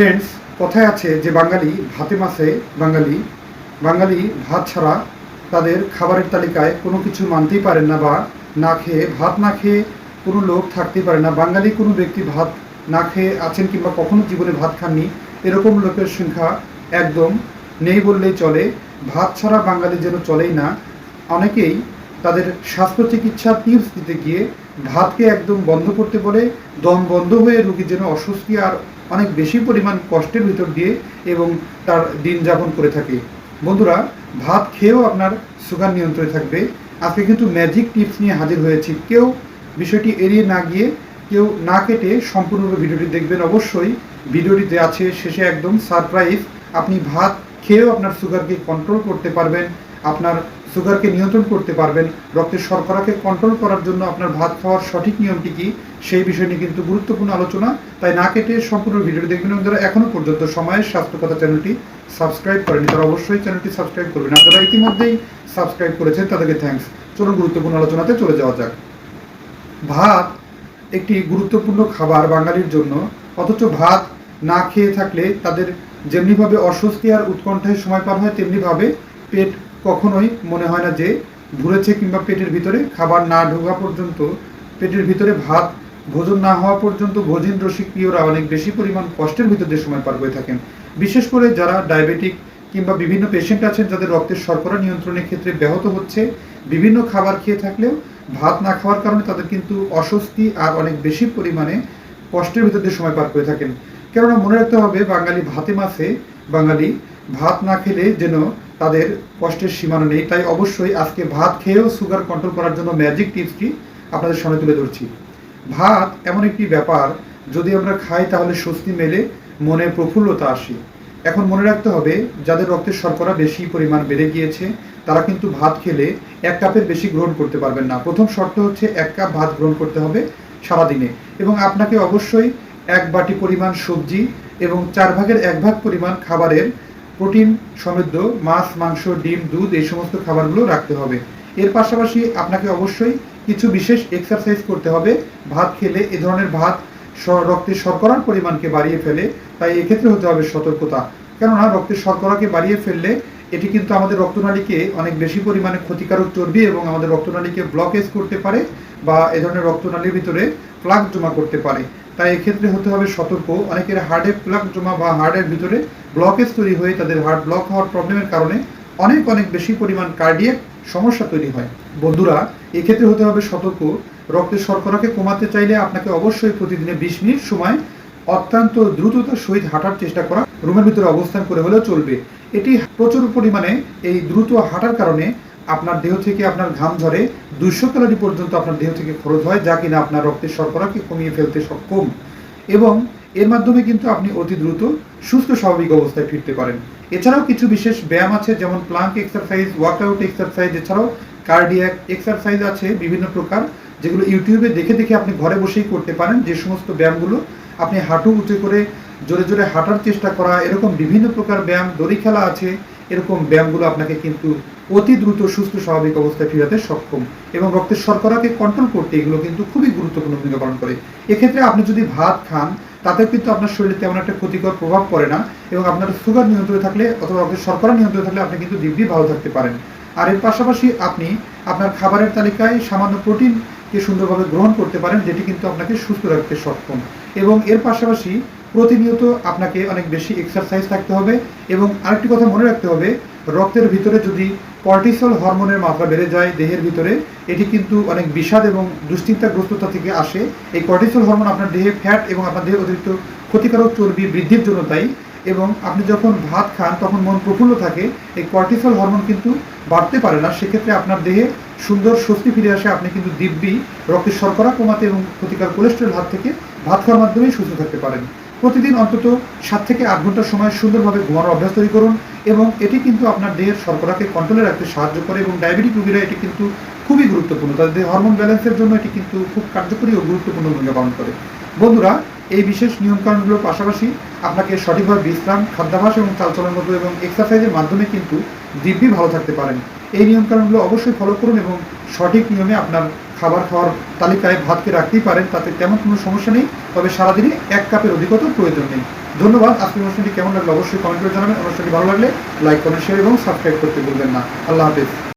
Friends কথায় আছে যে বাঙালি ভাতে মাসে বাঙালি। বাঙালি ভাত ছাড়া তাদের খাবারের তালিকায় কোনো কিছু মানতেই পারেন না বা না খেয়ে ভাত না খেয়ে কোনো লোক থাকতেই পারে না। বাঙালি কোনো ব্যক্তি ভাত না খেয়ে আছেন কিংবা কখনো জীবনে ভাত খাননি, এরকম লোকের সংখ্যা একদম নেই বললেই চলে। ভাত ছাড়া বাঙালি যেন চলেই না, অনেকেই তাদের স্বাস্থ্য চিকিৎসার টিপস দিতে গিয়ে ভাতকে একদম বন্ধ করতে বলে, দম বন্ধ হয়ে রুগী যেন অস্বস্তি আর অনেক বেশি পরিমাণ কষ্টের ভিতর দিয়ে এবং তার দিন যাপন করে থাকে। বন্ধুরা, ভাত খেয়েও আপনার সুগার নিয়ন্ত্রণে থাকবে। আজকে কিন্তু ম্যাজিক টিপস নিয়ে হাজির হয়েছি। কেউ বিষয়টি এড়িয়ে না গিয়ে, কেউ না কেটে সম্পূর্ণরূপে ভিডিওটি দেখবেন অবশ্যই। ভিডিওটিতে আছে শেষে একদম সারপ্রাইজ আপনি ভাত খেয়েও আপনার সুগারকে কন্ট্রোল করতে পারবেন। আপনার সুগারকে নিয়ন্ত্রণ করতে পারবেন, রক্তের শর্করাকে কন্ট্রোল করার জন্য আপনার ভাত খাওয়ার সঠিক নিয়মটি কি, সেই বিষয় নিয়ে কিন্তু গুরুত্বপূর্ণ আলোচনা। তাই না কেটে সম্পূর্ণ ভিডিওটি দেখবেন যারা এখনও পর্যন্ত সময়ের স্বাস্থ্যকতা চ্যানেলটি সাবস্ক্রাইব করেনি তারা অবশ্যই চ্যানেলটি সাবস্ক্রাইব করবেন। আর যারা ইতিমধ্যেই সাবস্ক্রাইব করেছেন, তাদেরকে থ্যাঙ্কস চলুন গুরুত্বপূর্ণ আলোচনাতে চলে যাওয়া যাক। ভাত একটি গুরুত্বপূর্ণ খাবার বাঙালির জন্য, অথচ ভাত না খেয়ে থাকলে তাদের যেমনিভাবে অস্বস্তি আর উৎকণ্ঠায় সময় পার হয়, তেমনিভাবে পেট কখনোই মনে হয় না যে ভুলেছে কিংবা পেটের ভিতরে খাবার না ঢোকা পর্যন্ত, পেটের ভিতরে ভাত, ভোজন না হওয়া পর্যন্ত ভোজন রসিক প্রিয়রা অনেক বেশি পরিমাণ কষ্টের ভিতর দিয়ে সময় পার হয়ে থাকেন। বিশেষ করে যারা ডায়াবেটিক কিংবা বিভিন্ন পেশেন্ট আছেন যাদের রক্তের শর্করা নিয়ন্ত্রণের ক্ষেত্রে ব্যাহত হচ্ছে, বিভিন্ন খাবার খেয়ে থাকলেও ভাত না খাওয়ার কারণে তাদের কিন্তু অস্বস্তি আর অনেক বেশি পরিমাণে কষ্টের ভিতর দিয়ে সময় পার করে থাকেন। কেননা মনে রাখতে হবে, বাঙালি ভাতে মাসে বাঙালি ভাত না খেলে যেন তাদের কষ্টের সীমানা নেই। তাই অবশ্যই আজকে ভাত খেয়েও সুগার কন্ট্রোল করার জন্য ম্যাজিক টিপসটি আপনাদের সামনে তুলে ধরছি। ভাত এমন একটি ব্যাপার, যদি আমরা খাই তাহলে স্বস্তি মেলে, মনে প্রফুল্লতা আসে। এখন মনে রাখতে হবে, যাদের রক্তের শর্করা বেশি পরিমাণ বেড়ে গিয়েছে, তারা কিন্তু ভাত খেলে এক কাপের বেশি গ্রহণ করতে পারবেন না। প্রথম শর্ত হচ্ছে এক কাপ ভাত গ্রহণ করতে হবে সারাদিনে। এবং আপনাকে অবশ্যই এক বাটি পরিমাণ সবজি এবং চার ভাগের এক ভাগ পরিমাণ খাবারের প্রোটিন সমৃদ্ধ, মাছ, মাংস, ডিম, দুধ, এই সমস্ত খাবারগুলো রাখতে হবে। এর পাশাপাশি আপনাকে অবশ্যই কিছু বিশেষ এক্সারসাইজ করতে হবে। ভাত খেলে এ ধরনের ভাত রক্তের শর্করার পরিমাণকে বাড়িয়ে ফেলে, তাই এক্ষেত্রে হতে হবে সতর্কতা। কেননা, রক্তের শর্করাকে বাড়িয়ে ফেললে এটি কিন্তু আমাদের রক্তনালীকে অনেক বেশি পরিমাণে ক্ষতিকারক চর্বি এবং আমাদের রক্তনালীকে ব্লকেজ করতে পারে বা এ ধরনের রক্তনালীর ভিতরে প্লাগ জমা করতে পারে। তাই এক্ষেত্রে হতে হবে সতর্ক। অনেকের হার্টে প্লাগ জমা বা হার্টের ভিতরে ব্লকেজ তৈরি হয়ে তাদের হার্ট ব্লক হওয়ার প্রবলেমের কারণে অনেক অনেক বেশি পরিমাণ কার্ডিয়াক সমস্যা তৈরি হয়। বন্ধুরা, এক্ষেত্রে হতে হবে সতর্ক। রক্তের শর্করাকে কমাতে চাইলে আপনাকে অবশ্যই প্রতিদিনে বিশ মিনিট সময় অত্যন্ত দ্রুততার সহিত হাঁটার চেষ্টা করা, রুমের ভিতরে অবস্থান করে হলেও চলবে। এটি প্রচুর পরিমাণে এই দ্রুত হাঁটার কারণে আপনার দেহ থেকে আপনার ঘাম ঝরে দুইশো ক্যালোরি পর্যন্ত আপনার দেহ থেকে খরচ হয়, যা কিনা আপনার রক্তের শর্করাকে কমিয়ে ফেলতে সক্ষম। এবং এর মাধ্যমে কিন্তু আপনি অতি দ্রুত সুস্থ, স্বাভাবিক অবস্থায় ফিরতে পারেন। এছাড়াও কিছু বিশেষ ব্যায়াম আছে, যেমন প্লাঙ্ক এক্সারসাইজ, ওয়ার্কআউট এক্সারসাইজ, এছাড়াও কার্ডিয়াক এক্সারসাইজ আছে, বিভিন্ন প্রকার, যেগুলো ইউটিউবে দেখে দেখে আপনি ঘরে বসেই করতে পারেন। যে সমস্ত ব্যায়ামগুলো আপনি হাঁটু উঁচু করে জোরে জোরে হাঁটার চেষ্টা করা, এরকম বিভিন্ন প্রকার ব্যায়াম, দড়ি খেলা আছে, এরকম ব্যায়ামগুলো আপনাকে কিন্তু অতি দ্রুত সুস্থ, স্বাভাবিক অবস্থায় ফিরাতে সক্ষম। এবং রক্তের শর্করাকে কন্ট্রোল করতে এগুলো কিন্তু খুবই গুরুত্বপূর্ণ ভূমিকা পালন করে। এক্ষেত্রে আপনি যদি ভাত খান তাতে কিন্তু আপনার শরীরে তেমন একটা ক্ষতিকর প্রভাব পড়ে না এবং আপনার সুগার নিয়ন্ত্রণে থাকলে অথবা রক্তের শর্করা নিয়ন্ত্রণে থাকলে আপনি কিন্তু দিব্যি ভালো থাকতে পারেন। আর এর পাশাপাশি আপনি আপনার খাবারের তালিকায় সামান্য প্রোটিনকে সুন্দরভাবে গ্রহণ করতে পারেন, যেটি কিন্তু আপনাকে সুস্থ রাখতে সক্ষম। এবং এর পাশাপাশি প্রতিনিয়ত আপনাকে অনেক বেশি এক্সারসাইজ থাকতে হবে এবং আরেকটি কথা মনে রাখতে হবে, রক্তের ভিতরে যদি কর্টিসল হরমোনের মাত্রা বেড়ে যায় দেহের ভিতরে, এটি কিন্তু অনেক বিষাদ এবং দুশ্চিন্তাগ্রস্ততা থেকে আসে। এই কর্টিসল হরমোন আপনার দেহে ফ্যাট এবং আপনার দেহে অতিরিক্ত ক্ষতিকারক চর্বি বৃদ্ধির জন্য তাই এবং আপনি যখন ভাত খান তখন মন প্রফুল্ল থাকে, এই কর্টিসল হরমোন কিন্তু বাড়তে পারে না। সেক্ষেত্রে আপনার দেহে সুন্দর স্বস্তি ফিরে আসে, আপনি কিন্তু দিব্যি রক্তের শর্করা কমাতে এবং ক্ষতিকার কোলেস্ট্রল হাত থেকে ভাত খাওয়ার মাধ্যমেই সুস্থ থাকতে পারেন। প্রতিদিন অন্তত সাত থেকে আট ঘণ্টার সময় সুন্দরভাবে ঘুমানোর অভ্যাস তৈরি করুন এবং এটি কিন্তু আপনার দেহের শর্করাকে কন্ট্রোলে রাখতে সাহায্য করে এবং ডায়াবেটিক রোগীরা এটি কিন্তু খুবই গুরুত্বপূর্ণ। তাদের হরমোন ব্যালেন্সের জন্য এটি কিন্তু খুব কার্যকরী ও গুরুত্বপূর্ণ ভূমিকা পালন করে। বন্ধুরা, এই বিশেষ নিয়মকানুনগুলোর পাশাপাশি আপনাকে সঠিকভাবে বিশ্রাম খাদ্যাভাস এবং চালচলন মতো এবং এক্সারসাইজের মাধ্যমে কিন্তু দিব্যি ভালো থাকতে পারেন। এই নিয়মকানুনগুলো অবশ্যই ফলো করুন এবং সঠিক নিয়মে আপনার খাবার খাওয়ার তালিকায় ভাতকে রাখতেই পারেন, তাতে তেমন কোনো সমস্যা নেই। তবে সারাদিনে এক কাপের অধিকতর প্রয়োজন নেই। ধন্যবাদ, আজকের অনুষ্ঠানটি কেমন লাগল অবশ্যই কমেন্ট করে জানাবেন। অনুষ্ঠানটি ভালো লাগলে লাইক কমেন্ট শেয়ার এবং সাবস্ক্রাইব করতে ভুলবেন না। আল্লাহ হাফেজ।